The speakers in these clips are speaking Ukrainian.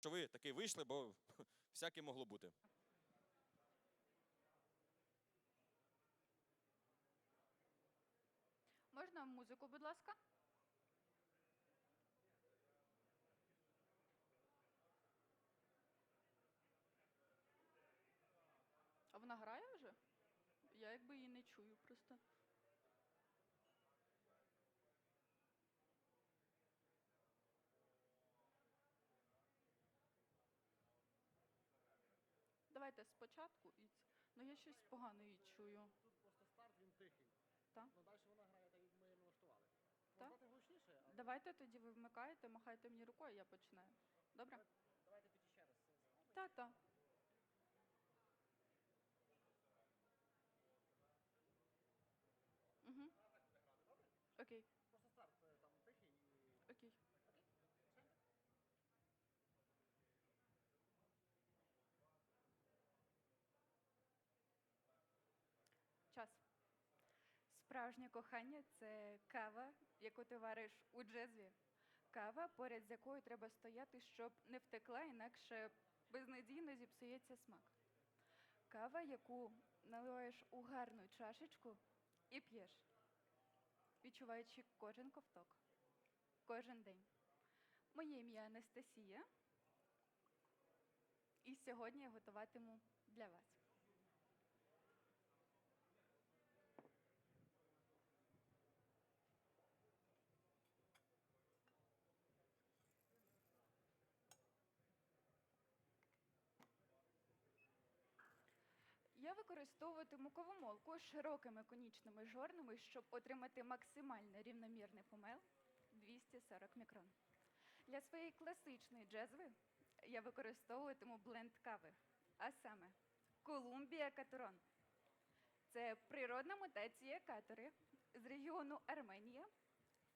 що ви таки вийшли, бо всяке могло бути. Можна музику, будь ласка? А вона грає вже? Я якби її не чую просто. Давайте спочатку. і Ну я щось погано її чую. Тут просто старт, він тихий. Так. Ну далі вона грає так, як ми налаштували. Так. Можна гучніше, але Давайте тоді ви вмикаєте, махайте мені рукою, я починаю. Добре? давайте, тоді ще раз. Та-та. Угу. Окей, Просто старт е, там тихий і. окей. Окей? Все? Час. Справжнє кохання це кава, яку ти вариш у джезві. Кава, поряд з якою треба стояти, щоб не втекла, інакше безнадійно зіпсується смак. Кава, яку наливаєш у гарну чашечку і п'єш, відчуваючи кожен ковток, кожен день. Моє ім'я Анастасія, і сьогодні я готуватиму для вас. Я використовуватиму ковомолку з широкими конічними жорнами, щоб отримати максимально рівномірний помел 240 мікрон. Для своєї класичної джезви я використовуватиму бленд кави, а саме Колумбія Катерон. Це природна мутація катери з регіону Арменія,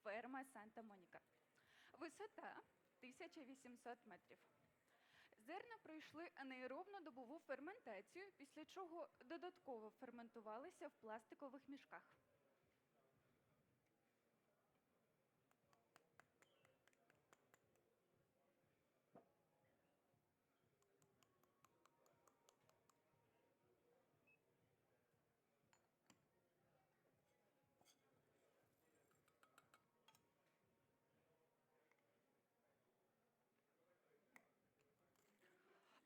ферма Санта-Моніка. Висота 1800 метрів. Зерна пройшли анаеробну добову ферментацію, після чого додатково ферментувалися в пластикових мішках.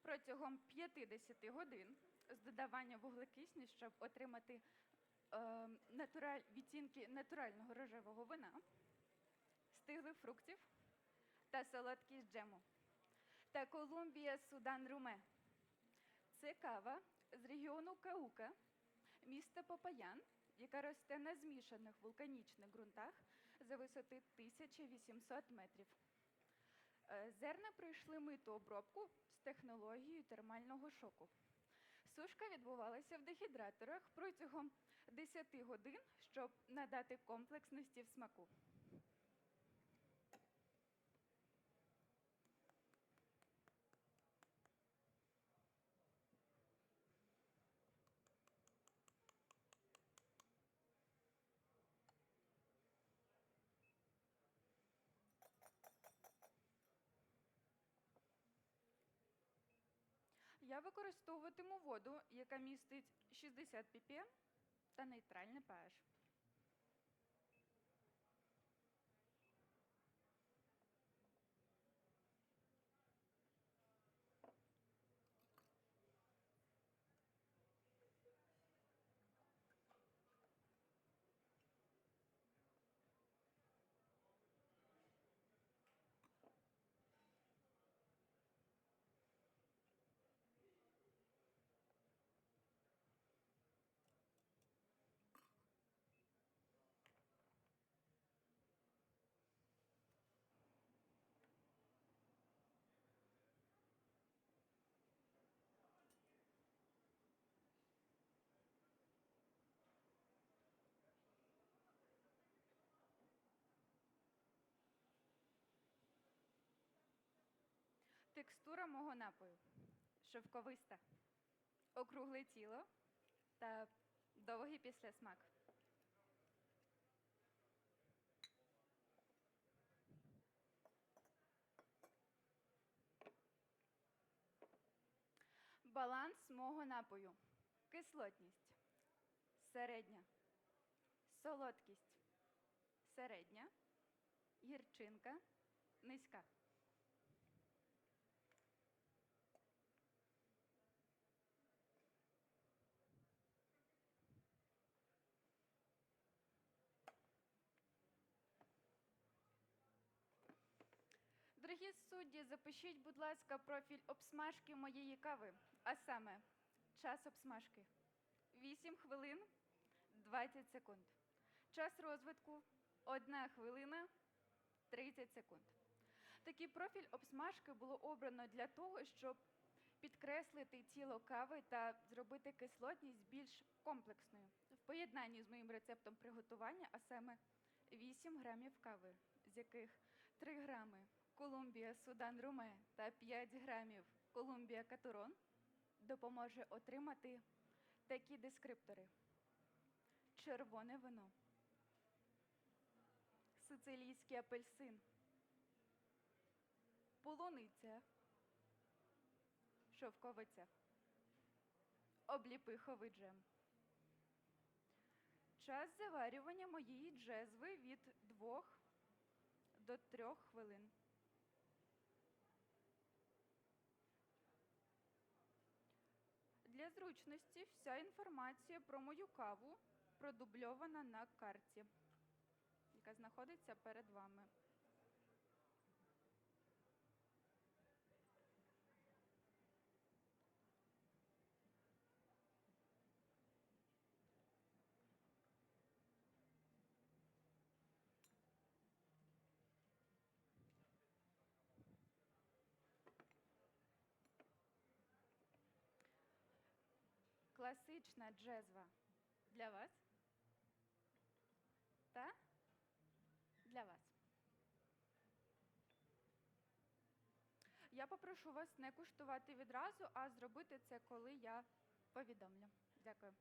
Протягом 50 годин з додаванням вуглекисню, щоб отримати е, натураль, відтінки натурального рожевого вина, стиглих фруктів та солодкість джему. Та Колумбія Судан Руме. Це кава з регіону Каука, міста Попаян, яка росте на змішаних вулканічних ґрунтах за висоти 1800 метрів. Е, Зерна пройшли миту обробку з технологією термального шоку. Сушка відбувалася в дегідраторах протягом 10 годин, щоб надати комплексності в смаку. Я використовуватиму воду, яка містить 60 ppm та нейтральний pH. Текстура мого напою шовковиста, округле тіло та довгий післясмак. Баланс мого напою. Кислотність. Середня. Солодкість. Середня. Гірчинка. Низька. Дорогі судді, запишіть, будь ласка, профіль обсмажки моєї кави, а саме час обсмажки 8 хвилин 20 секунд. Час розвитку 1 хвилина 30 секунд. Такий профіль обсмажки було обрано для того, щоб підкреслити тіло кави та зробити кислотність більш комплексною в поєднанні з моїм рецептом приготування, а саме 8 грамів кави, з яких 3 грами Колумбія Судан Руме та 5 грамів Колумбія Катурон допоможе отримати такі дескриптори: червоне вино, сицилійський апельсин, полуниця, шовковиця, обліпиховий джем. Час заварювання моєї джезви від 2 до 3 хвилин. Для зручності вся інформація про мою каву продубльована на карті, яка знаходиться перед вами. Класична джезва для вас та для вас. Я попрошу вас не куштувати відразу, а зробити це, коли я повідомлю. Дякую.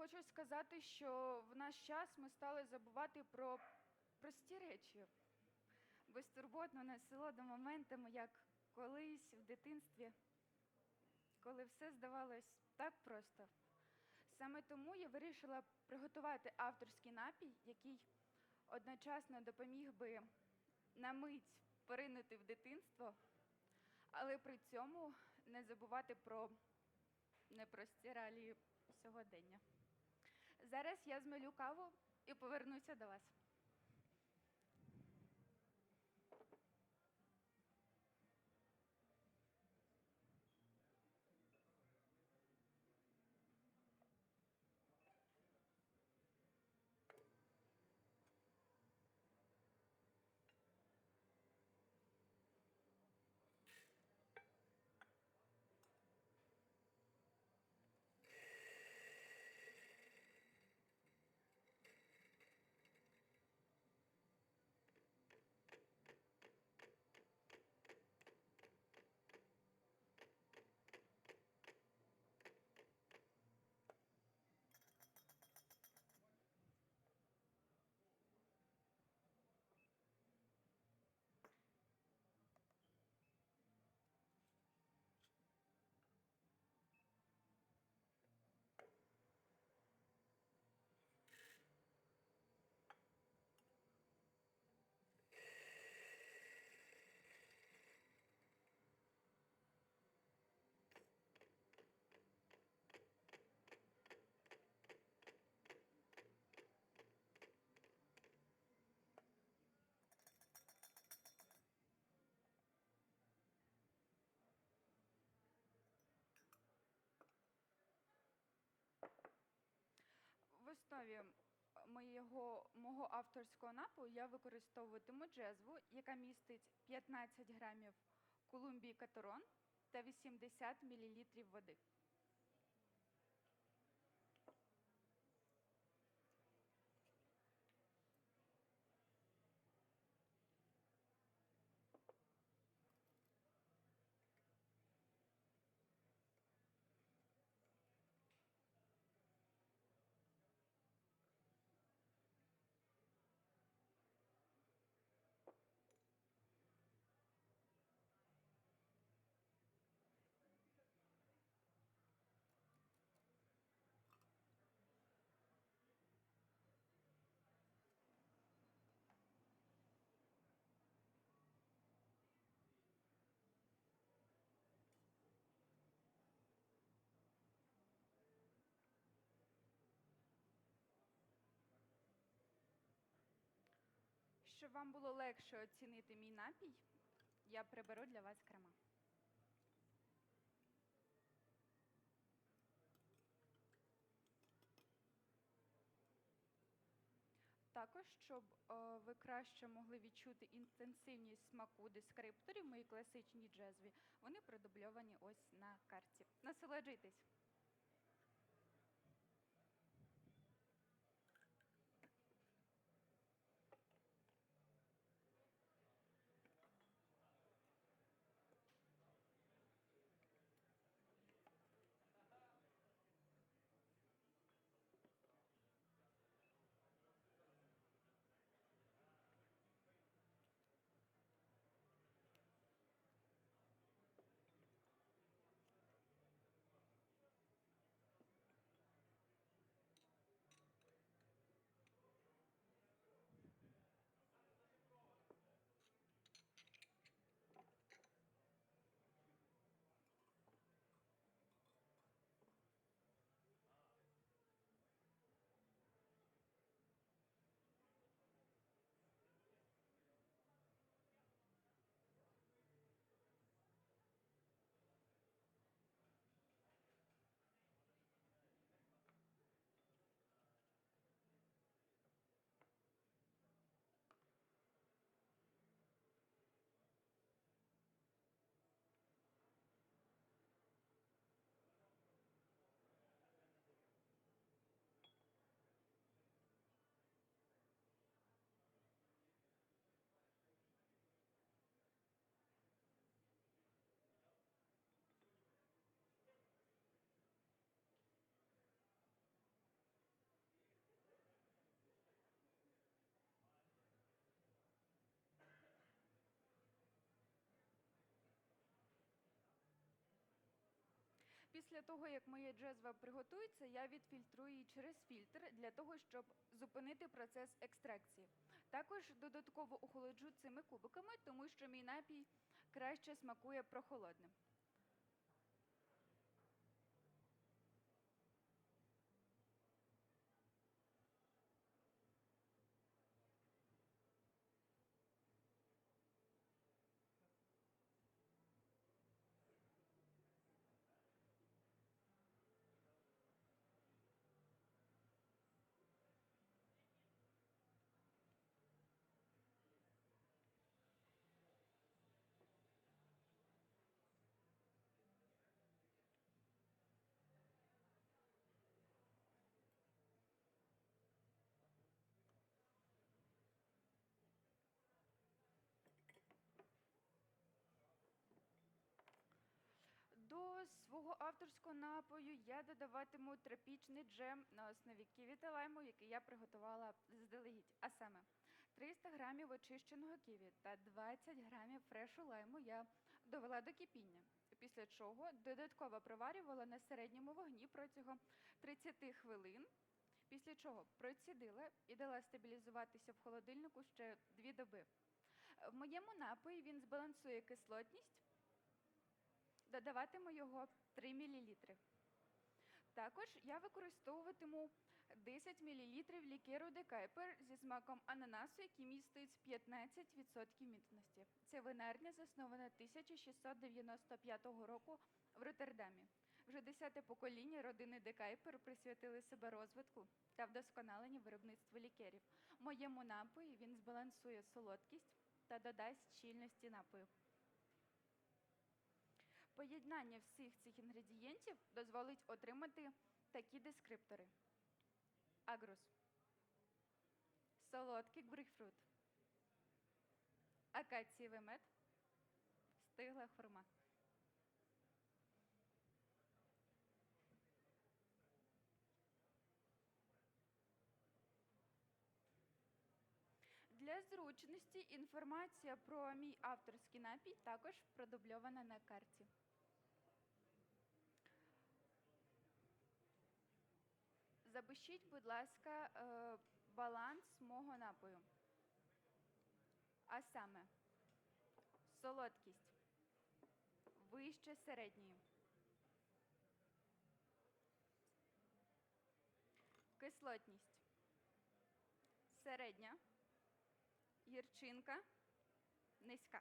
Хочу сказати, що в наш час ми стали забувати про прості речі, безтурботно насолоду моментами, як колись в дитинстві, коли все здавалось так просто. Саме тому я вирішила приготувати авторський напій, який одночасно допоміг би на мить поринути в дитинство, але при цьому не забувати про непрості реалії сьогодення. Зараз я змилю каву і повернуся до вас. В основі моєго, мого авторського напою я використовуватиму джезву, яка містить 15 грамів Колумбії катерон та 80 мл води. Щоб вам було легше оцінити мій напій, я приберу для вас крема. Також, щоб е, ви краще могли відчути інтенсивність смаку дескрипторів, мої класичні джезві, вони продубльовані ось на карті. Насолоджуйтесь! Після того, як моя джезва приготується, я відфільтрую її через фільтр для того, щоб зупинити процес екстракції. Також додатково охолоджу цими кубиками, тому що мій напій краще смакує прохолодним. До свого авторського напою я додаватиму тропічний джем на основі ківі та лайму, який я приготувала заздалегідь. А саме 300 грамів очищеного ківі та 20 грамів фрешу лайму я довела до кипіння. Після чого додатково проварювала на середньому вогні протягом 30 хвилин. Після чого процідила і дала стабілізуватися в холодильнику ще дві доби. В моєму напої він збалансує кислотність, додаватиму його 3 мл. Також я використовуватиму 10 мл лікеру декайпер зі смаком ананасу, який містить 15% міцності. Це винарня, заснована 1695 року в Роттердамі. Вже десяте покоління родини Декайпер присвятили себе розвитку та вдосконаленню виробництва лікерів. Моєму напої він збалансує солодкість та додасть щільності напою. Поєднання всіх цих інгредієнтів дозволить отримати такі дескриптори: агрус, солодкий грейпфрут, акацієвий мед, стигла хурма. Для зручності інформація про мій авторський напій також продубльована на карті. Запишіть, будь ласка, е, баланс мого напою. А саме солодкість вище середньої. Кислотність середня гірчинка, низька.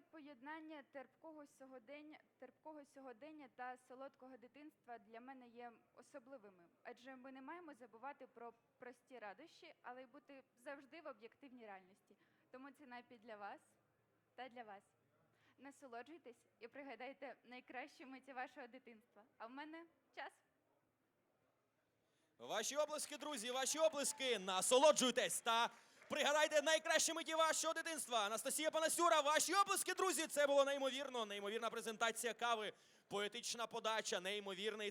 Поєднання терпкого сьогодення, терпкого сьогодення та солодкого дитинства для мене є особливими, адже ми не маємо забувати про прості радощі, але й бути завжди в об'єктивній реальності. Тому це напій для вас та для вас. Насолоджуйтесь і пригадайте найкращі миті вашого дитинства. А в мене час. Ваші оплески, друзі, ваші оплески. Насолоджуйтесь та пригадайте найкращі миті вашого дитинства. Анастасія Панасюра, ваші оплески, друзі. Це було неймовірно. Неймовірна презентація кави, поетична подача, неймовірний